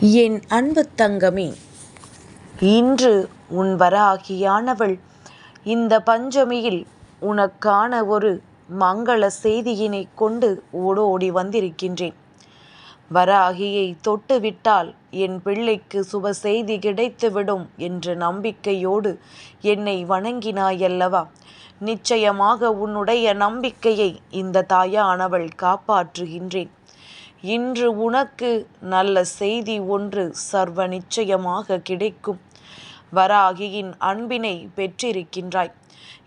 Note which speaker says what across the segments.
Speaker 1: என் அன்பு தங்கமே இன்று உன் வராகியானவள். இந்த பஞ்சமியில் உனக்கான ஒரு மங்கள செய்தியினை கொண்டு ஓடோடி வந்திருக்கின்றேன். வராகியை தொட்டுவிட்டால் என் பிள்ளைக்கு சுப செய்தி கிடைத்துவிடும் என்ற நம்பிக்கையோடு என்னை வணங்கினாயல்லவா? நிச்சயமாக உன்னுடைய நம்பிக்கையை இந்த தாயானவள் காப்பாற்றுகின்றேன். இன்று உனக்கு நல்ல செய்தி ஒன்று சர்வ நிச்சயமாக கிடைக்கும். வராகியின் அன்பினை பெற்றிருக்கின்றாய்.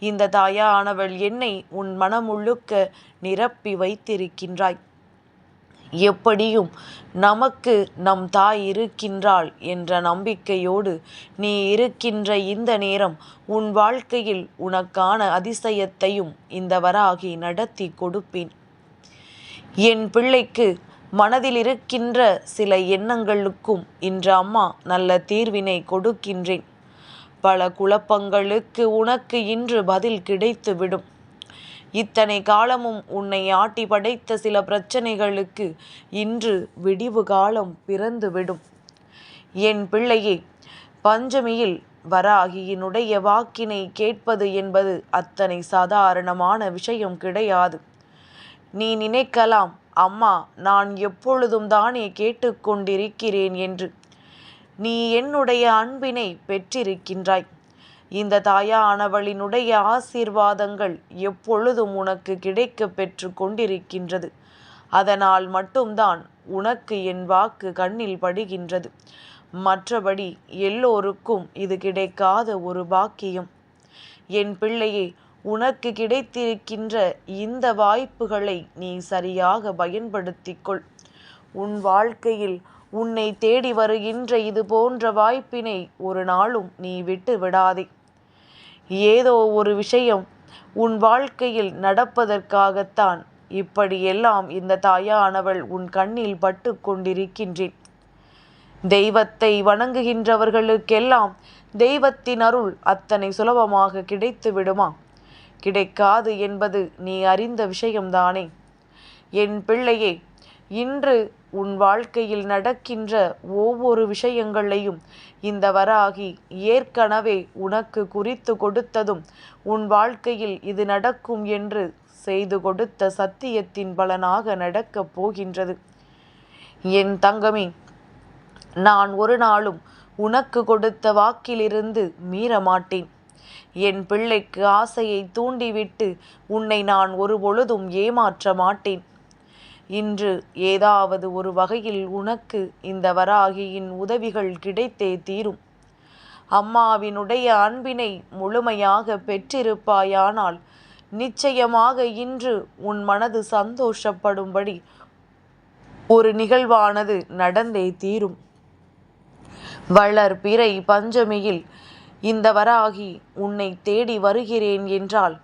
Speaker 1: இந்த தாயானவள் என்னை உன் மனமுழுக்க நிரப்பி வைத்திருக்கின்றாய். எப்படியும் நமக்கு நம் தாய் இருக்கின்றாள் என்ற நம்பிக்கையோடு நீ இருக்கின்ற இந்த நேரம் உன் வாழ்க்கையில் உனக்கான அதிசயத்தையும் இந்த வராகி நடத்தி கொடுப்பேன். என் பிள்ளைக்கு மனதில் இருக்கின்ற சில எண்ணங்களுக்கும் இன்று அம்மா நல்ல தீர்வினை கொடுக்கின்றேன். பல குழப்பங்களுக்கு உனக்கு இன்று பதில் கிடைத்துவிடும். இத்தனை காலமும் உன்னை ஆட்டி படைத்த சில பிரச்சனைகளுக்கு இன்று விடிவு காலம் பிறந்துவிடும். என் பிள்ளையே பஞ்சமியில் வராகியினுடைய வாக்கினை கேட்பது என்பது அத்தனை சாதாரணமான விஷயம் கிடையாது. நீ நினைக்கலாம் அம்மா நான் எப்பொழுதும் தானே கேட்டுக்கொண்டிருக்கிறேன் என்று. நீ என்னுடைய அன்பினை பெற்றிருக்கின்றாய். இந்த தாயானவளினுடைய ஆசீர்வாதங்கள் எப்பொழுதும் உனக்கு கிடைக்க பெற்று கொண்டிருக்கின்றது. அதனால் மட்டும்தான் உனக்கு என் வாக்கு கண்ணில் படுகின்றது. மற்றபடி எல்லோருக்கும் இது கிடைக்காத ஒரு பாக்கியம். என் பிள்ளையே உனக்கு கிடைத்திருக்கின்ற இந்த வாய்ப்புகளை நீ சரியாக பயன்படுத்திக்கொள். உன் வாழ்க்கையில் உன்னை தேடி வருகின்ற இது போன்ற வாய்ப்பினை ஒரு நாளும் நீ விட்டு விடாதே. ஏதோ ஒரு விஷயம் உன் வாழ்க்கையில் நடப்பதற்காகத்தான் இப்படியெல்லாம் இந்த தாயானவள் உன் கண்ணில் பட்டு கொண்டிருக்கின்றேன். தெய்வத்தை வணங்குகின்றவர்களுக்கெல்லாம் தெய்வத்தின் அருள் அத்தனை சுலபமாக கிடைத்து விடுமா கிடைக்காது என்பது நீ அறிந்த விஷயம்தானே? என் பிள்ளையே இன்று உன் வாழ்க்கையில் நடக்கின்ற ஒவ்வொரு விஷயங்களையும் இந்த வராகி ஏற்கனவே உனக்கு குறித்து கொடுத்ததும் உன் வாழ்க்கையில் இது நடக்கும் என்று செய்து கொடுத்த சத்தியத்தின் பலனாக நடக்கப் போகின்றது. என் தங்கமே நான் ஒரு நாளும் உனக்கு கொடுத்த வாக்கிலிருந்து மீற மாட்டேன் என் பிள்ளைக்கு ஆசையை தூண்டிவிட்டு உன்னை நான் ஒரு பொழுதும் ஏமாற்ற மாட்டேன். இன்று ஏதாவது ஒரு வகையில் உனக்கு இந்த வராகியின் உதவிகள் கிடைத்தே தீரும். அம்மாவினுடைய அன்பினை முழுமையாக பெற்றிருப்பாயானால் நிச்சயமாக இன்று உன் மனது சந்தோஷப்படும்படி ஒரு நிகழ்வானது நடந்தே தீரும். வளர் பிறை பஞ்சமியில் இந்த வராகி உன்னை தேடி வருகிறேன் என்றால்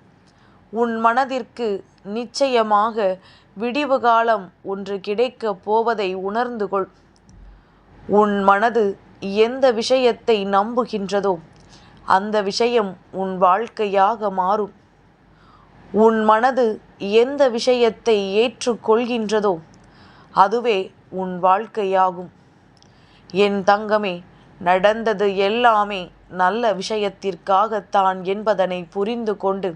Speaker 1: உன் மனதிற்கு நிச்சயமாக விடிவு காலம் ஒன்று கிடைக்கப் போவதை உணர்ந்து கொள். உன் மனது எந்த விஷயத்தை நம்புகின்றதோ அந்த விஷயம் உன் வாழ்க்கையாக மாறும். உன் மனது எந்த விஷயத்தை ஏற்றுக்கொள்கின்றதோ அதுவே உன் வாழ்க்கையாகும். என் தங்கமே நடந்தது எல்லாமே நல்ல விஷயத்திற்காகத்தான் என்பதனை புரிந்து கொண்டு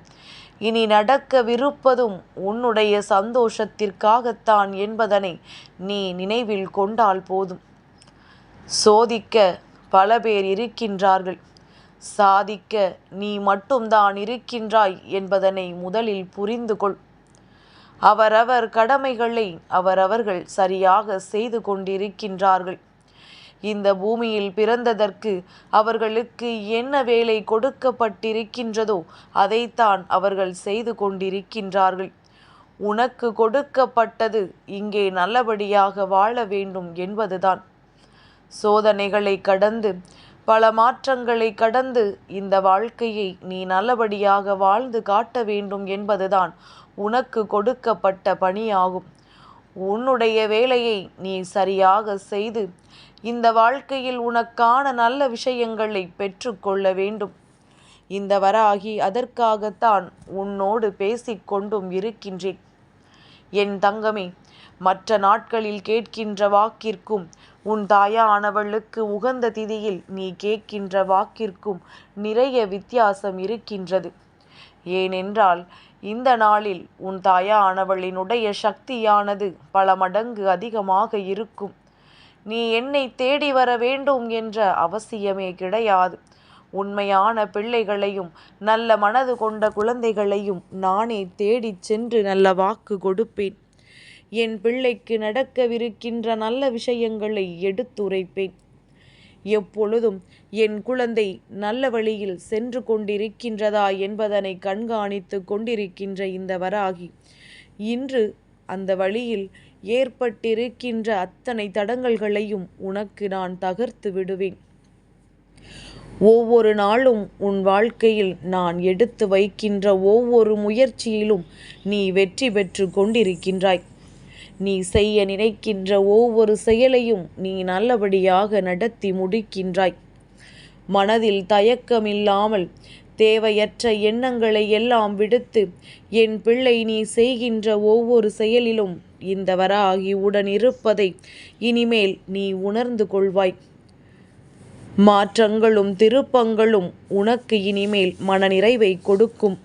Speaker 1: இனி நடக்கவிருப்பதும் உன்னுடைய சந்தோஷத்திற்காகத்தான் என்பதனை நீ நினைவில் கொண்டால் போதும். சோதிக்க பல பேர் இருக்கின்றார்கள். சாதிக்க நீ மட்டும்தான் இருக்கின்றாய் என்பதனை முதலில் புரிந்து கொள். அவரவர் கடமைகளை அவரவர்கள் சரியாக செய்து கொண்டிருக்கின்றார்கள். இந்த பூமியில் பிறந்ததற்கு அவர்களுக்கு என்ன வேலை கொடுக்கப்பட்டிருக்கின்றதோ அதைத்தான் அவர்கள் செய்து கொண்டிருக்கின்றார்கள். உனக்கு கொடுக்கப்பட்டது இங்கே நல்லபடியாக வாழ வேண்டும் என்பதுதான். சோதனைகளை கடந்து பல மாற்றங்களை கடந்து இந்த வாழ்க்கையை நீ நல்லபடியாக வாழ்ந்து காட்ட வேண்டும் என்பதுதான் உனக்கு கொடுக்கப்பட்ட பணியாகும். உன்னுடைய வேலையை நீ சரியாக செய்து இந்த வாழ்க்கையில் உனக்கான நல்ல விஷயங்களை பெற்றுக்கொள்ள வேண்டும். இந்த வராகி அதற்காகத்தான் உன்னோடு பேசிக்கொண்டும் இருக்கின்றேன். என் தங்கமே மற்ற நாட்களில் கேட்கின்ற வாக்கிற்கும் உன் தாயானவளுக்கு உகந்த திதியில் நீ கேட்கின்ற வாக்கிற்கும் நிறைய வித்தியாசம் இருக்கின்றது. ஏனென்றால் இந்த நாளில் உன் தாயானவளினுடைய சக்தியானது பல மடங்கு அதிகமாக இருக்கும். நீ என்னை தேடி வர வேண்டும் என்ற அவசியமே கிடையாது. உண்மையான பிள்ளைகளையும் நல்ல மனது கொண்ட குழந்தைகளையும் நானே தேடிச் சென்று நல்ல வாக்கு கொடுப்பேன். என் பிள்ளைக்கு நடக்கவிருக்கின்ற நல்ல விஷயங்களை எடுத்துரைப்பேன். எப்பொழுதும் என் குழந்தை நல்ல வழியில் சென்று கொண்டிருக்கின்றதா என்பதனை கண்காணித்து கொண்டிருக்கின்ற இந்த வராகி இன்று அந்த வழியில் ஏற்பட்டிருக்கின்ற அத்தனை தடங்கல்களையும் உனக்கு நான் தகர்த்து விடுவேன். ஒவ்வொரு நாளும் உன் வாழ்க்கையில் நான் எடுத்து வைக்கின்ற ஒவ்வொரு முயற்சியிலும் நீ வெற்றி பெற்று கொண்டிருக்கின்றாய். நீ செய்ய நினைக்கின்ற ஒவ்வொரு செயலையும் நீ நல்லபடியாக நடத்தி முடிக்கின்றாய். மனதில் தயக்கமில்லாமல் தேவையற்ற எண்ணங்களை எல்லாம் விடுத்து என் பிள்ளை நீ செய்கின்ற ஒவ்வொரு செயலிலும் இந்த வராகி உடன் இருப்பதை இனிமேல் நீ உணர்ந்து கொள்வாய். மாற்றங்களும் திருப்பங்களும் உனக்கு இனிமேல் மனநிறைவை கொடுக்கும்.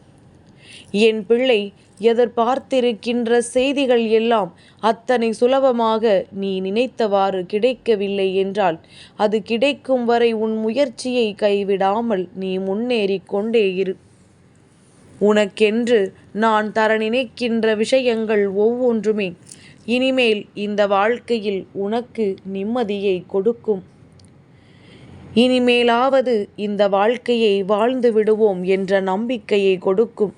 Speaker 1: என் பிள்ளை எதிர்பார்த்திருக்கின்ற செய்திகள் எல்லாம் அத்தனை சுலபமாக நீ நினைத்தவாறு கிடைக்கவில்லை என்றால் அது கிடைக்கும் வரை உன் முயற்சியை கைவிடாமல் நீ முன்னேறி கொண்டே இரு. உனக்கென்று நான் தர நினைக்கின்ற விஷயங்கள் ஒவ்வொன்றுமே. இனிமேல் இந்த வாழ்க்கையில் உனக்கு நிம்மதியை கொடுக்கும். இனிமேலாவது இந்த வாழ்க்கையை வாழ்ந்து விடுவோம் என்ற நம்பிக்கையை கொடுக்கும்.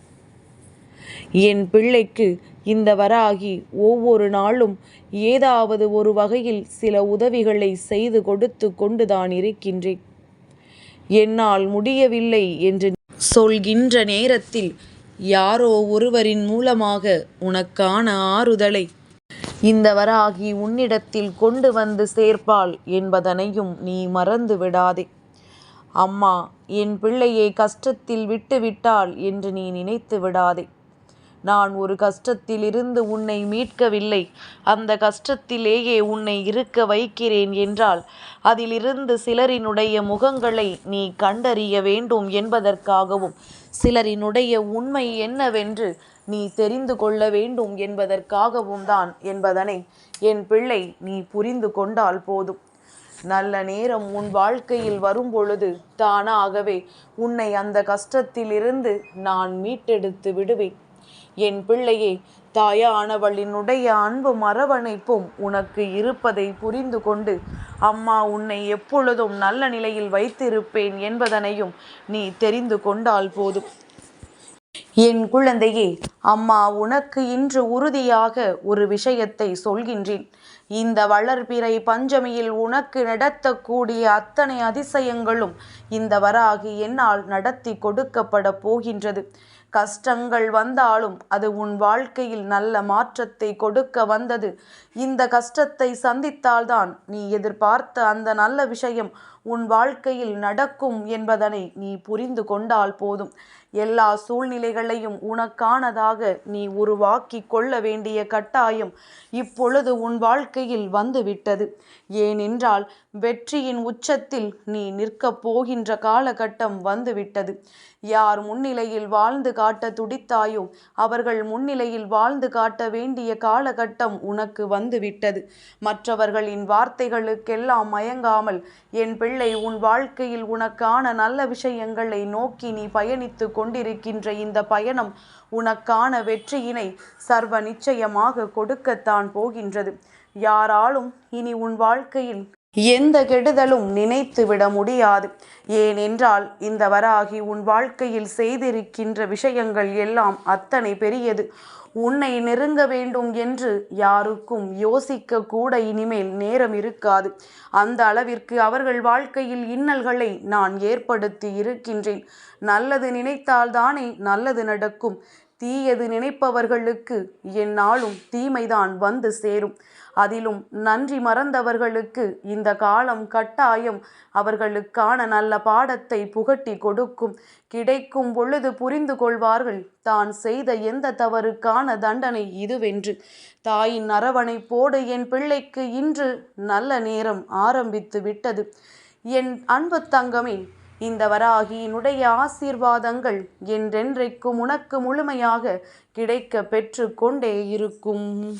Speaker 1: என் பிள்ளைக்கு இந்த வராகி ஒவ்வொரு நாளும் ஏதாவது ஒரு வகையில் சில உதவிகளை செய்து கொடுத்து கொண்டுதான் இருக்கின்றேன். என்னால் முடியவில்லை என்று சொல்கின்ற நேரத்தில் யாரோ ஒருவரின் மூலமாக உனக்கான ஆறுதலை. இந்த வராகி உன்னிடத்தில் கொண்டு வந்து சேர்ப்பாள் என்பதனையும் நீ மறந்து விடாதே அம்மா என் பிள்ளையை கஷ்டத்தில் விட்டுவிட்டாள் என்று நீ நினைத்து விடாதே நான் ஒரு கஷ்டத்திலிருந்து உன்னை மீட்கவில்லை. அந்த கஷ்டத்திலேயே உன்னை இருக்க வைக்கிறேன் என்றால் அதிலிருந்து சிலரினுடைய முகங்களை நீ கண்டறிய வேண்டும் என்பதற்காகவும் சிலரினுடைய உண்மை என்னவென்று நீ தெரிந்து கொள்ள வேண்டும் என்பதற்காகவும் தான் என்பதனை என் பிள்ளை நீ புரிந்து கொண்டால் போதும். நல்ல நேரம் உன் வாழ்க்கையில் வரும்பொழுது தானாகவே உன்னை அந்த கஷ்டத்திலிருந்து நான் மீட்டெடுத்து விடுவேன். என் பிள்ளையே தாயானவளினுடைய அன்பும் அரவணைப்பும் உனக்கு இருப்பதை புரிந்து கொண்டு அம்மா உன்னை எப்பொழுதும் நல்ல நிலையில் வைத்திருப்பேன் என்பதனையும் நீ தெரிந்து கொண்டால் போதும். என் குழந்தையே அம்மா உனக்கு இன்று உறுதியாக ஒரு விஷயத்தை சொல்கின்றேன். இந்த வளர்பிறை பஞ்சமியில் உனக்கு நடத்தக்கூடிய அத்தனை அதிசயங்களும் இந்த வராகி என்னால் நடத்தி கொடுக்கப்பட போகின்றது. கஷ்டங்கள் வந்தாலும் அது உன் வாழ்க்கையில் நல்ல மாற்றத்தை கொடுக்க வந்தது. இந்த கஷ்டத்தை சந்தித்தால்தான் நீ எதிர்பார்த்த அந்த நல்ல விஷயம் உன் வாழ்க்கையில் நடக்கும் என்பதனை நீ புரிந்து கொண்டால் போதும். எல்லா சூழ்நிலைகளையும் உனக்கானதாக நீ உருவாக்கி கொள்ள வேண்டிய கட்டாயம் இப்பொழுது உன் வாழ்க்கையில் வந்துவிட்டது. ஏனென்றால் வெற்றியின் உச்சத்தில் நீ நிற்கப் போகின்ற காலகட்டம் வந்துவிட்டது. யார் முன்னிலையில் வாழ்ந்து காட்ட துடித்தாயோ அவர்கள் முன்னிலையில் வாழ்ந்து காட்ட வேண்டிய காலகட்டம் உனக்கு வந்துவிட்டது. மற்றவர்களின் வார்த்தைகளுக்கெல்லாம் மயங்காமல் என் பிள்ளை உன் வாழ்க்கையில் உனக்கான நல்ல விஷயங்களை நோக்கி நீ பயணித்து கொண்டிருக்கின்ற இந்த பயணம் உனக்கான வெற்றியினை சர்வ நிச்சயமாக கொடுக்கத்தான் போகின்றது. யாராலும் இனி உன் வாழ்க்கையில் எந்த கெடுதலும் நினைத்து விட முடியாது. ஏனென்றால் இந்த வராகி உன் வாழ்க்கையில் செய்திருக்கின்ற விஷயங்கள் எல்லாம் அத்தனை பெரியது. உன்னை நெருங்க வேண்டும் என்று யாருக்கும் யோசிக்க கூட இனிமேல் நேரம் இருக்காது. அந்த அளவிற்கு அவர்கள் வாழ்க்கையில் இன்னல்களை நான் ஏற்படுத்தி இருக்கின்றேன். நல்லது நினைத்தால்தானே நல்லது நடக்கும். தீயது நினைப்பவர்களுக்கு என்னாலும் தீமைதான் வந்து சேரும். அதிலும் நன்றி மறந்தவர்களுக்கு இந்த காலம் கட்டாயம். அவர்களுக்கான நல்ல பாடத்தை புகட்டி கொடுக்கும். கிடைக்கும் பொழுது புரிந்து கொள்வார்கள். தான் செய்த எந்த தவறுக்கான தண்டனை இதுவென்று. தாயின் அரவணைப்போடு என் பிள்ளைக்கு இன்று நல்ல நேரம் ஆரம்பித்து விட்டது. என் அன்பு தங்கமே இந்த வராகியினுடைய ஆசீர்வாதங்கள் என்றென்றைக்கும் உனக்கு முழுமையாக கிடைக்க பெற்று கொண்டே இருக்கும்.